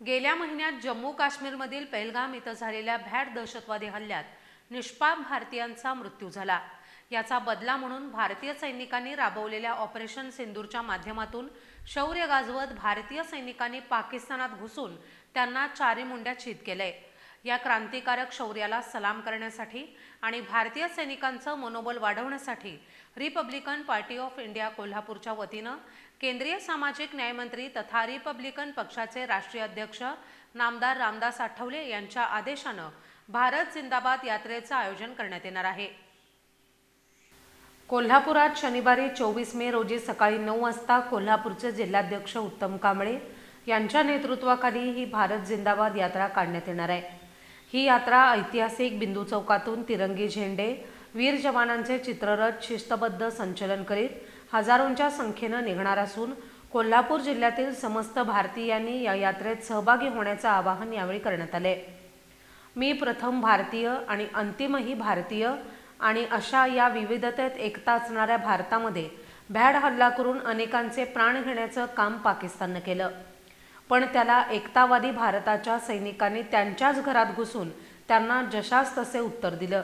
गेल्या महिन्यात जम्मू काश्मीरमधील पेहलगाम इथं झालेल्या भॅड दहशतवादी हल्ल्यात निष्पाप भारतीयांचा मृत्यू झाला. याचा बदला म्हणून भारतीय सैनिकांनी राबवलेल्या ऑपरेशन सिंदूरच्या माध्यमातून शौर्य गाजवत भारतीय सैनिकांनी पाकिस्तानात घुसून त्यांना चारी मुंड्या छीत केलंय या क्रांतिकारक शौर्याला सलाम करण्यासाठी आणि भारतीय सैनिकांचं मनोबल वाढवण्यासाठी रिपब्लिकन पार्टी ऑफ इंडिया कोल्हापूरच्या वतीनं केंद्रीय सामाजिक न्यायमंत्री तथा रिपब्लिकन पक्षाचे राष्ट्रीय अध्यक्ष नामदार रामदास आठवले यांच्या आदेशानं भारत जिंदाबाद यात्रेचं आयोजन करण्यात येणार आहे. कोल्हापुरात शनिवारी चोवीस मे रोजी सकाळी नऊ वाजता कोल्हापूरचे जिल्हाध्यक्ष उत्तम कांबळे यांच्या नेतृत्वाखाली ही भारत जिंदाबाद यात्रा काढण्यात येणार आहे. ही यात्रा ऐतिहासिक बिंदू चौकातून तिरंगी झेंडे वीर जवानांचे चित्ररथ शिस्तबद्ध संचलन करीत हजारोंच्या संख्येनं निघणार असून कोल्हापूर जिल्ह्यातील समस्त भारतीयांनी या यात्रेत सहभागी होण्याचं आवाहन यावेळी करण्यात आले. मी प्रथम भारतीय आणि अंतिमही भारतीय आणि अशा या विविधतेत एकता असणाऱ्या भारतामध्ये भ्याड हल्ला करून अनेकांचे प्राण घेण्याचं काम पाकिस्ताननं केलं. पण त्याला एकतावादी भारताच्या सैनिकांनी त्यांच्याच घरात घुसून त्यांना जशास तसे उत्तर दिलं.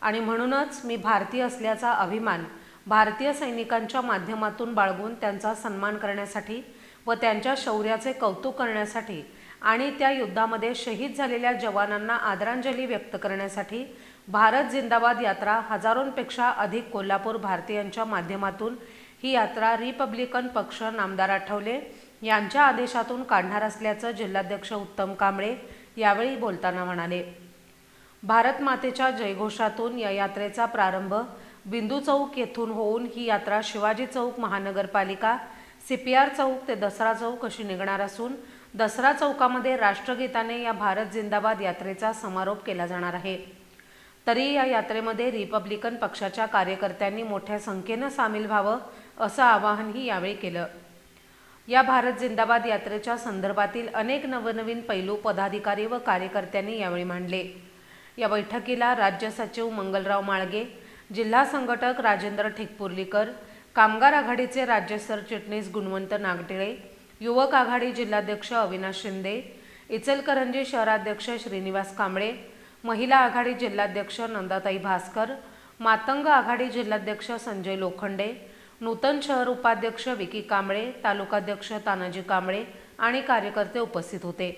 आणि म्हणूनच मी भारतीय असल्याचा अभिमान भारतीय सैनिकांच्या माध्यमातून बाळगून त्यांचा सन्मान करण्यासाठी व त्यांच्या शौर्याचे कौतुक करण्यासाठी आणि त्या युद्धामध्ये शहीद झालेल्या जवानांना आदरांजली व्यक्त करण्यासाठी भारत जिंदाबाद यात्रा हजारोंपेक्षा अधिक कोल्हापूर भारतीयांच्या माध्यमातून ही यात्रा रिपब्लिकन पक्ष नामदार आठवले. यांच्या आदेशातून काढणार असल्याचं जिल्हाध्यक्ष उत्तम कांबळे यावेळी बोलताना म्हणाले. भारत मातेच्या जयघोषातून या यात्रेचा प्रारंभ बिंदू चौक येथून होऊन ही यात्रा शिवाजी चौक महानगरपालिका सीपीआर चौक ते दसरा चौक अशी निघणार असून दसरा चौकामध्ये राष्ट्रगीताने या भारत जिंदाबाद यात्रेचा समारोप केला जाणार आहे. तरी या यात्रेमध्ये रिपब्लिकन पक्षाच्या कार्यकर्त्यांनी मोठ्या संख्येनं सामील व्हावं असं आवाहनही यावेळी केलं. या भारत जिंदाबाद यात्रेच्या संदर्भातील अनेक नवनवीन पैलू पदाधिकारी व कार्यकर्त्यांनी यावेळी मांडले. या बैठकीला राज्य सचिव मंगलराव माळगे जिल्हा संघटक राजेंद्र ठिकपुर्लीकर कामगार आघाडीचे राज्य सरचिटणीस गुणवंत नागटिळे युवक आघाडी जिल्हाध्यक्ष अविनाश शिंदे इचलकरंजी शहराध्यक्ष श्रीनिवास कांबळे महिला आघाडी जिल्हाध्यक्ष नंदाताई भास्कर मातंग आघाडी जिल्हाध्यक्ष संजय लोखंडे नूतन शहर उपाध्यक्ष विकी कांबळे तालुकाध्यक्ष तानाजी कांबळे आणि कार्यकर्ते उपस्थित होते.